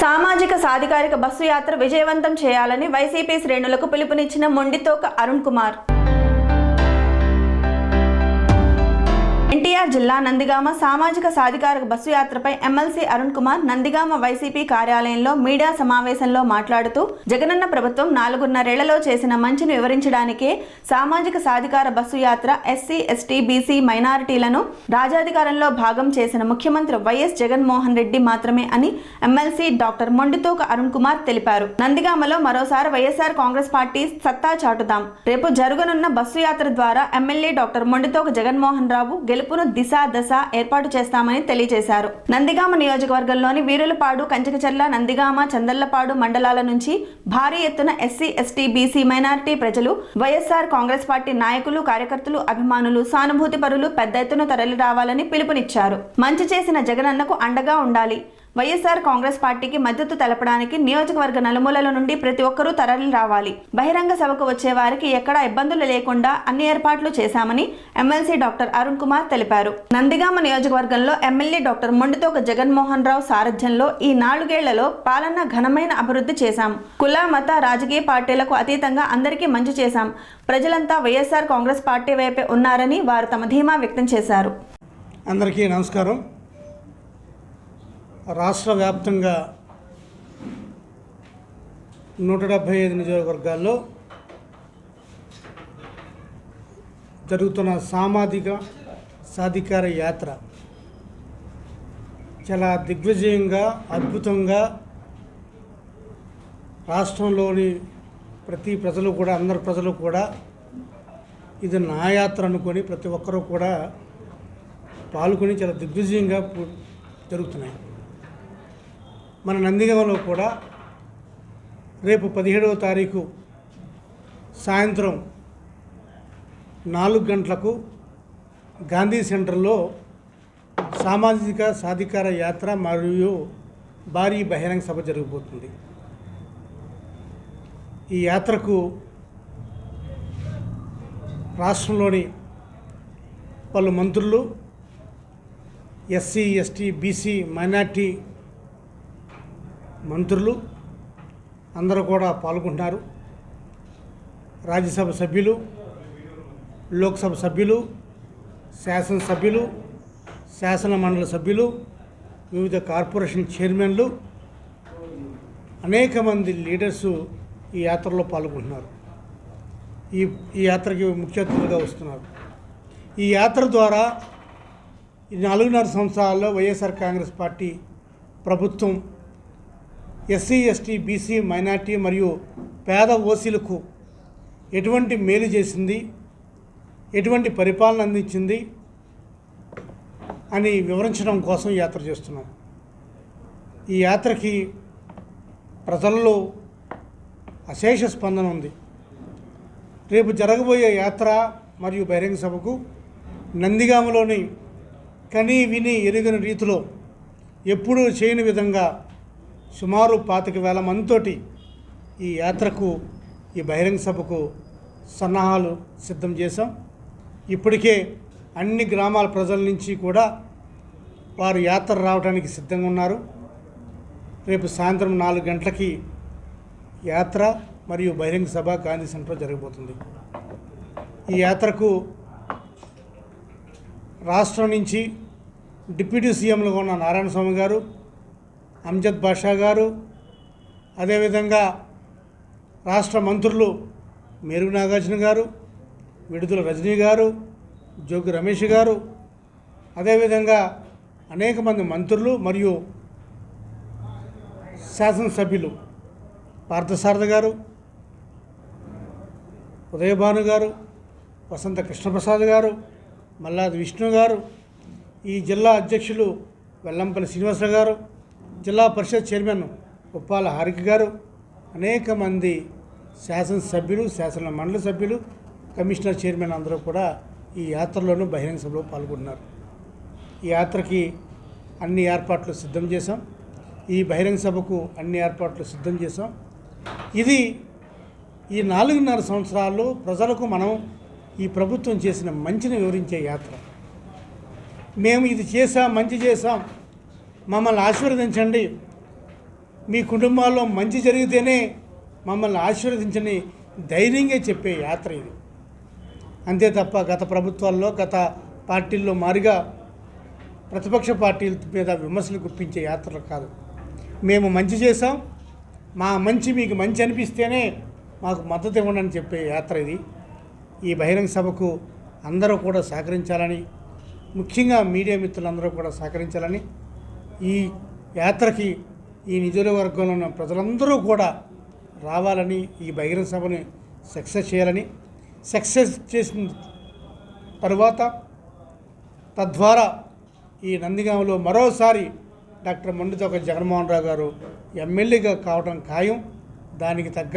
సామాజిక సాధికారిక బస్సు యాత్ర విజయవంతం చేయాలని వైసీపీ శ్రేణులకు పిలుపునిచ్చిన మొండితోక అరుణ్ కుమార్. ఎన్టీఆర్ జిల్లా నందిగామ సామాజిక సాధికారిక బస్సు యాత్రపై ఎమ్మెల్సీ అరుణ్ కుమార్ నందిగామ వైసీపీ కార్యాలయంలో మీడియా సమావేశంలో మాట్లాడుతూ జగనన్న ప్రభుత్వం నాలుగున్నరేళ్ళలో చేసిన మంచిని వివరించడానికే సామాజిక సాధికార బస్సు యాత్ర ఎస్సీ ఎస్టీ బీసీ మైనారిటీలను రాజాధికారంలో భాగం చేసిన ముఖ్యమంత్రి వైఎస్ జగన్మోహన్ రెడ్డి మాత్రమే అని ఎమ్మెల్సీ డాక్టర్ మొండితోక అరుణ్ కుమార్ తెలిపారు. నందిగామలో మరోసారి వైఎస్ఆర్ కాంగ్రెస్ పార్టీ సత్తా చాటుదాం. రేపు జరగనున్న బస్సు యాత్ర ద్వారా ఎమ్మెల్యే డాక్టర్ మొండితోక జగన్మోహన్ రావు గెలుపును దిశ దశ ఏర్పాటు చేస్తామని తెలియజేశారు. నందిగామ నియోజకవర్గంలోని వీరులపాడు కంచకచర్ల నందిగామ చందల్లపాడు మండలాల నుంచి భారీ ఎత్తున ఎస్సీ ఎస్టీ బీసీ మైనారిటీ ప్రజలు వైఎస్ఆర్ కాంగ్రెస్ పార్టీ నాయకులు కార్యకర్తలు అభిమానులు సానుభూతి పరులు పెద్ద ఎత్తున తరలి రావాలని పిలుపునిచ్చారు. మంచి చేసిన జగనన్నకు అండగా ఉండాలి. వైఎస్ఆర్ కాంగ్రెస్ పార్టీకి మద్దతు తెలపడానికి నియోజకవర్గ నలుమూలల నుండి ప్రతి ఒక్కరూ తరలి రావాలి. బహిరంగ సభకు వచ్చే వారికి ఎక్కడా ఇబ్బందులు లేకుండా అన్ని ఏర్పాట్లు చేశామని ఎమ్మెల్సీ డాక్టర్ అరుణ్ కుమార్ తెలిపారు. నందిగామ నియోజకవర్గంలో ఎమ్మెల్యే డాక్టర్ మొండితోక జగన్మోహన్ రావు సారథ్యంలో ఈ నాలుగేళ్ళలో పాలన ఘనమైన అభివృద్ధి చేశాం. కుల మత రాజకీయ పార్టీలకు అతీతంగా అందరికీ మంచి చేశాం. ప్రజలంతా వైఎస్ఆర్ కాంగ్రెస్ పార్టీ వైపే ఉన్నారని వారు తమ ధీమా వ్యక్తం చేశారు. అందరికీ నమస్కారం. రాష్ట్ర వ్యాప్తంగా నూట డెబ్భై ఐదు నియోజకవర్గాల్లో జరుగుతున్న సామాజిక సాధికార యాత్ర చాలా దిగ్విజయంగా అద్భుతంగా రాష్ట్రంలోని ప్రతి ప్రజలు కూడా అందరు ప్రజలు కూడా ఇది నా యాత్ర అనుకొని ప్రతి ఒక్కరూ కూడా పాల్గొని చాలా దిగ్విజయంగా జరుగుతున్నాయి. మన నందిగంలో కూడా రేపు పదిహేడవ తారీఖు సాయంత్రం నాలుగు గంటలకు గాంధీ సెంటర్లో సామాజిక సాధికార యాత్ర మరియు భారీ బహిరంగ సభ జరగబోతుంది. ఈ యాత్రకు రాష్ట్రంలోని పలు మంత్రులు ఎస్సీ ఎస్టీ బీసీ మైనార్టీ మంత్రులు అందరూ కూడా పాల్గొంటున్నారు. రాజ్యసభ సభ్యులు లోక్సభ సభ్యులు శాసనసభ్యులు శాసన మండలి సభ్యులు వివిధ కార్పొరేషన్ చైర్మన్లు అనేక మంది లీడర్సు ఈ యాత్రలో పాల్గొంటున్నారు. ఈ ఈ యాత్రకి ముఖ్య అతిథులుగా వస్తున్నారు. ఈ యాత్ర ద్వారా ఈ నాలుగున్నర సంవత్సరాల్లో వైఎస్ఆర్ కాంగ్రెస్ పార్టీ ప్రభుత్వం ఎస్సీ ఎస్టీ బీసీ మైనార్టీ మరియు పేద ఓసీలకు ఎటువంటి మేలు చేసింది? ఎటువంటి పరిపాలన అందించింది? అని వివరించడం కోసం యాత్ర చేస్తున్నాం. ఈ యాత్రకి ప్రజల్లో అశేష స్పందన ఉంది. రేపు జరగబోయే యాత్ర మరియు బహిరంగ సభకు నందిగామలోని కని విని ఎరుగని రీతిలో ఎప్పుడూ చేయని విధంగా సుమారు పాతిక వేల మందితోటి ఈ యాత్రకు ఈ బహిరంగ సభకు సన్నాహాలు సిద్ధం చేశాం. ఇప్పటికే అన్ని గ్రామాల ప్రజల నుంచి కూడా వారు యాత్ర రావడానికి సిద్ధంగా ఉన్నారు. రేపు సాయంత్రం నాలుగు గంటలకి యాత్ర మరియు బహిరంగ సభ గాంధీ సెంటర్లో జరగబోతుంది. ఈ యాత్రకు రాష్ట్రం నుంచి డిప్యూటీ సీఎంలుగా ఉన్న నారాయణ స్వామి గారు అంజద్ బాషా గారు అదేవిధంగా రాష్ట్ర మంత్రులు మేరుగు నాగార్జున గారు విడుదల రజనీ గారు జోగి రమేష్ గారు అదేవిధంగా అనేక మంది మంత్రులు మరియు శాసనసభ్యులు పార్థసారథ గారు ఉదయభాను గారు వసంత కృష్ణప్రసాద్ గారు మల్లాది విష్ణు గారు ఈ జిల్లా అధ్యక్షులు వెల్లంపల్లి శ్రీనివాసరావు గారు జిల్లా పరిషత్ చైర్మన్ ఉప్పాల హారిక గారు అనేక మంది శాసనసభ్యులు శాసన మండలి సభ్యులు కమిషనర్ చైర్మన్ అందరూ కూడా ఈ యాత్రలోనూ బహిరంగ సభలో పాల్గొన్నారు. ఈ యాత్రకి అన్ని ఏర్పాట్లు సిద్ధం చేశాం. ఈ బహిరంగ సభకు అన్ని ఏర్పాట్లు సిద్ధం చేశాం. ఇది ఈ నాలుగున్నర సంవత్సరాల్లో ప్రజలకు మనం ఈ ప్రభుత్వం చేసిన మంచిని వివరించే యాత్ర. మేము ఇది చేసాం మంచి చేసాం మమ్మల్ని ఆశీర్వదించండి. మీ కుటుంబాల్లో మంచి జరిగితేనే మమ్మల్ని ఆశీర్వదించని ధైర్యంగా చెప్పే యాత్ర ఇది. అంతే తప్ప గత ప్రభుత్వాల్లో గత పార్టీల్లో మారిగా ప్రతిపక్ష పార్టీల మీద విమర్శలు గుప్పించే యాత్రలు కాదు. మేము మంచి చేసాం మా మంచి మీకు మంచి అనిపిస్తేనే మాకు మద్దతు ఇవ్వండి అని చెప్పే యాత్ర ఇది. ఈ బహిరంగ సభకు అందరూ కూడా సహకరించాలని ముఖ్యంగా మీడియా మిత్రులందరూ కూడా సహకరించాలని ఈ యాత్రకి ఈ నియోజకవర్గంలో ఉన్న ప్రజలందరూ కూడా రావాలని ఈ బహిరంగ సభని సక్సెస్ చేయాలని సక్సెస్ చేసిన తరువాత తద్వారా ఈ నందిగామలో మరోసారి డాక్టర్ మండుతోక జగన్మోహన్ రావు గారు ఎమ్మెల్యేగా కావడం ఖాయం. దానికి తగ్గ